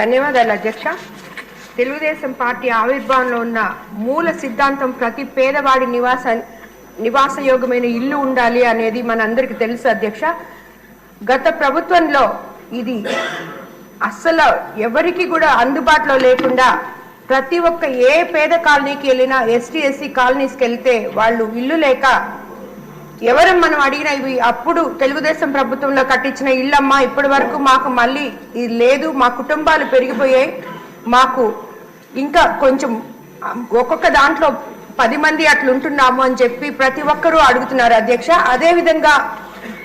ధన్యవాదాలు అధ్యక్ష. తెలుగుదేశం పార్టీ ఆవిర్భావంలో ఉన్న మూల సిద్ధాంతం ప్రతి పేదవాడి నివాస నివాసయోగమైన ఇల్లు ఉండాలి అనేది మనందరికీ తెలుసు అధ్యక్ష. గత ప్రభుత్వంలో ఇది అస్సలు ఎవరికి కూడా అందుబాటులో లేకుండా ప్రతి ఒక్క ఏ పేద కాలనీకి వెళ్ళినా ఎస్టీ ఎస్సీ కాలనీస్కి వెళ్తే వాళ్ళు ఇల్లు లేక ఎవరు మనం అడిగిన ఇవి అప్పుడు తెలుగుదేశం ప్రభుత్వంలో కట్టించిన ఇల్లమ్మా ఇప్పటి వరకు మాకు మళ్ళీ ఇది లేదు మా కుటుంబాలు పెరిగిపోయాయి మాకు ఇంకా కొంచెం ఒక్కొక్క దాంట్లో పది మంది అట్లుంటున్నాము అని చెప్పి ప్రతి ఒక్కరూ అడుగుతున్నారు అధ్యక్ష. అదేవిధంగా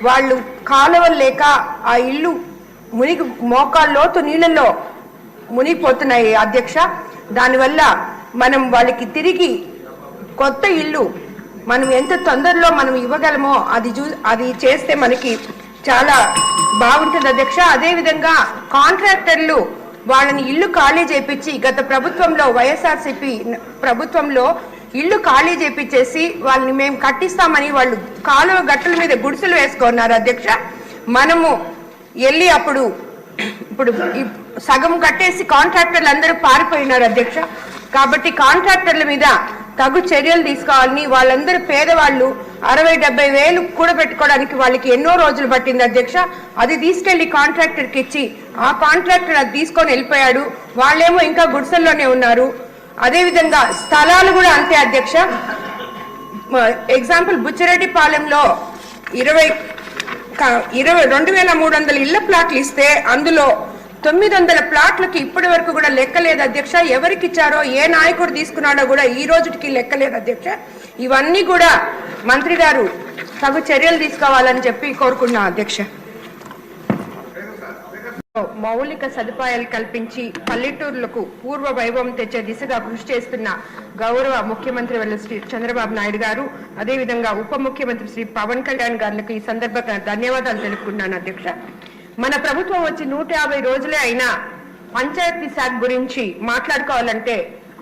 వాళ్ళు కాలువలు లేక ఆ ఇల్లు మునిగి మోకాల్లోతు నీళ్ళల్లో మునిగిపోతున్నాయి అధ్యక్ష. దానివల్ల మనం వాళ్ళకి తిరిగి కొత్త ఇల్లు మనం ఎంత తొందరలో మనం ఇవ్వగలమో అది చూ అది చేస్తే మనకి చాలా బాగుంటుంది అధ్యక్ష. అదేవిధంగా కాంట్రాక్టర్లు వాళ్ళని ఇల్లు ఖాళీ చేపించి గత ప్రభుత్వంలో వైఎస్ఆర్సీపీ ప్రభుత్వంలో ఇల్లు ఖాళీ చేపించేసి వాళ్ళని మేము కట్టిస్తామని వాళ్ళు కాలువ గట్టుల మీద గుడిసెలు వేసుకున్నారు అధ్యక్ష. మనము వెళ్ళి అప్పుడు ఇప్పుడు సగం కట్టేసి కాంట్రాక్టర్లు అందరూ పారిపోయినారు అధ్యక్ష. కాబట్టి కాంట్రాక్టర్ల మీద తగు చర్యలు తీసుకోవాలని వాళ్ళందరూ పేదవాళ్ళు అరవై డెబ్బై వేలు కూడా పెట్టుకోవడానికి వాళ్ళకి ఎన్నో రోజులు పట్టింది అధ్యక్ష. అది తీసుకెళ్ళి కాంట్రాక్టర్కి ఇచ్చి ఆ కాంట్రాక్టర్ అది తీసుకొని వెళ్ళిపోయాడు. వాళ్ళేమో ఇంకా గుడిసెల్లోనే ఉన్నారు. అదేవిధంగా స్థలాలు కూడా అంతే అధ్యక్ష. ఎగ్జాంపుల్ బుచ్చిరెడ్డిపాలెంలో ఇరవై ఇరవై రెండు వేల మూడు వందల ఇళ్ళ ప్లాట్లు ఇస్తే అందులో తొమ్మిది వందల ప్లాట్లకి ఇప్పటి వరకు కూడా లెక్కలేదు అధ్యక్ష. ఎవరికి ఇచ్చారో ఏ నాయకుడు తీసుకున్నాడో కూడా ఈ రోజుకి లెక్కలేదు అధ్యక్ష. ఇవన్నీ కూడా మంత్రి గారు తగు చర్యలు తీసుకోవాలని చెప్పి కోరుకున్నా అధ్యక్ష. మౌలిక సదుపాయాలు కల్పించి పల్లెటూర్లకు పూర్వ వైభవం తెచ్చే దిశగా కృషి చేస్తున్న గౌరవ ముఖ్యమంత్రి వల్ల శ్రీ చంద్రబాబు నాయుడు గారు అదేవిధంగా ఉప ముఖ్యమంత్రి శ్రీ పవన్ కళ్యాణ్ గారికి ఈ సందర్భంగా ధన్యవాదాలు తెలుపుకున్నాను అధ్యక్ష. మన ప్రభుత్వం వచ్చి నూట యాభై రోజులే అయినా పంచాయతీ శాఖ గురించి మాట్లాడుకోవాలంటే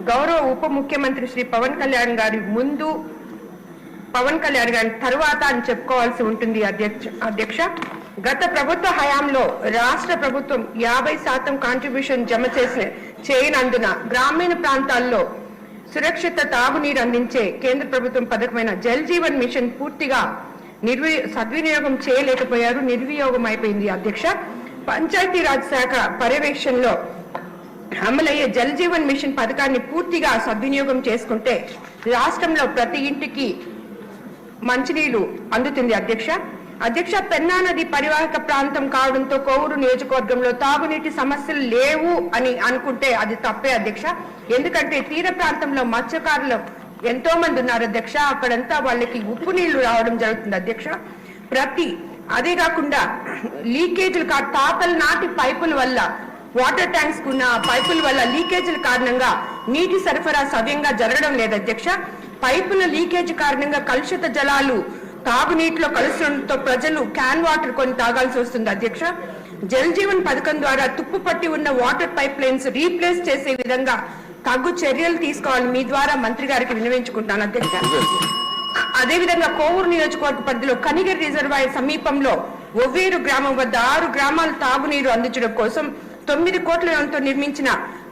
గౌరవ ఉప ముఖ్యమంత్రి శ్రీ పవన్ కళ్యాణ్ గారి ముందు పవన్ కళ్యాణ్ గారి తరువాత అని చెప్పుకోవాల్సి ఉంటుంది అధ్యక్ష అధ్యక్ష. గత ప్రభుత్వ హయాంలో రాష్ట్ర ప్రభుత్వం యాభై శాతం కాంట్రిబ్యూషన్ జమ చేసిన చేయనందున గ్రామీణ ప్రాంతాల్లో సురక్షిత తాగునీరు అందించే కేంద్ర ప్రభుత్వం పథకమైన జల్ జీవన్ మిషన్ పూర్తిగా నిర్వి సద్వినియోగం చేయలేకపోయారు నిర్వియోగం అయిపోయింది అధ్యక్ష. పంచాయతీరాజ్ శాఖ పర్యవేక్షణలో అమలయ్యే జల్ జీవన్ మిషన్ పథకాన్ని పూర్తిగా సద్వినియోగం చేసుకుంటే రాష్ట్రంలో ప్రతి ఇంటికి మంచినీళ్ళు అందుతుంది అధ్యక్ష. అధ్యక్ష పెన్నా నది పరివాహక ప్రాంతం కావడంతో కోవూరు నియోజకవర్గంలో తాగునీటి సమస్యలు లేవు అని అనుకుంటే అది తప్పే అధ్యక్ష. ఎందుకంటే తీర ప్రాంతంలో మత్స్యకారులు ఎంతో మంది ఉన్నారు. అధ్యక్ష అక్కడంతా వాళ్ళకి ఉప్పు నీళ్ళు రావడం జరుగుతుంది అధ్యక్ష. ప్రతి అదే కాకుండా లీకేజీలు కా తాతల నాటి పైపుల వల్ల వాటర్ ట్యాంక్స్ ఉన్న పైపుల వల్ల లీకేజీల కారణంగా నీటి సరఫరా సవ్యంగా జరగడం లేదు అధ్యక్ష. పైపుల లీకేజ్ కారణంగా కలుషిత జలాలు తాగునీటిలో కలుషడంతో ప్రజలు క్యాన్ వాటర్ కొని తాగాల్సి వస్తుంది అధ్యక్ష. జల్ జీవన్ పథకం ద్వారా తుప్పు పట్టి ఉన్న వాటర్ పైప్ లైన్స్ రీప్లేస్ చేసే విధంగా తగు చర్యలు తీసుకోవాలి. మీ ద్వారా మంత్రి గారికి విన్నవించుకుంటాను. అధ్యక్ష అదేవిధంగా కోవూరు నియోజకవర్గ పరిధిలో కనిగిరి రిజర్వాయర్ సమీపంలో ఒవ్వేరు గ్రామం వద్ద ఆరు గ్రామాలు తాగునీరు అందించడం కోసం తొమ్మిది కోట్ల వ్యయంతో నిర్మించిన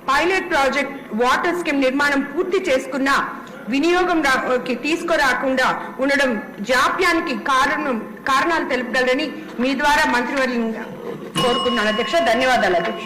పైలట్ ప్రాజెక్ట్ వాటర్ స్కీమ్ నిర్మాణం పూర్తి చేసుకున్న వినియోగం తీసుకురాకుండా ఉండడం జాప్యానికి కారణం కారణాలు తెలుపగలరని మీ ద్వారా మంత్రివర్గం కోరుకున్నాను. అధ్యక్ష ధన్యవాదాలు అధ్యక్ష.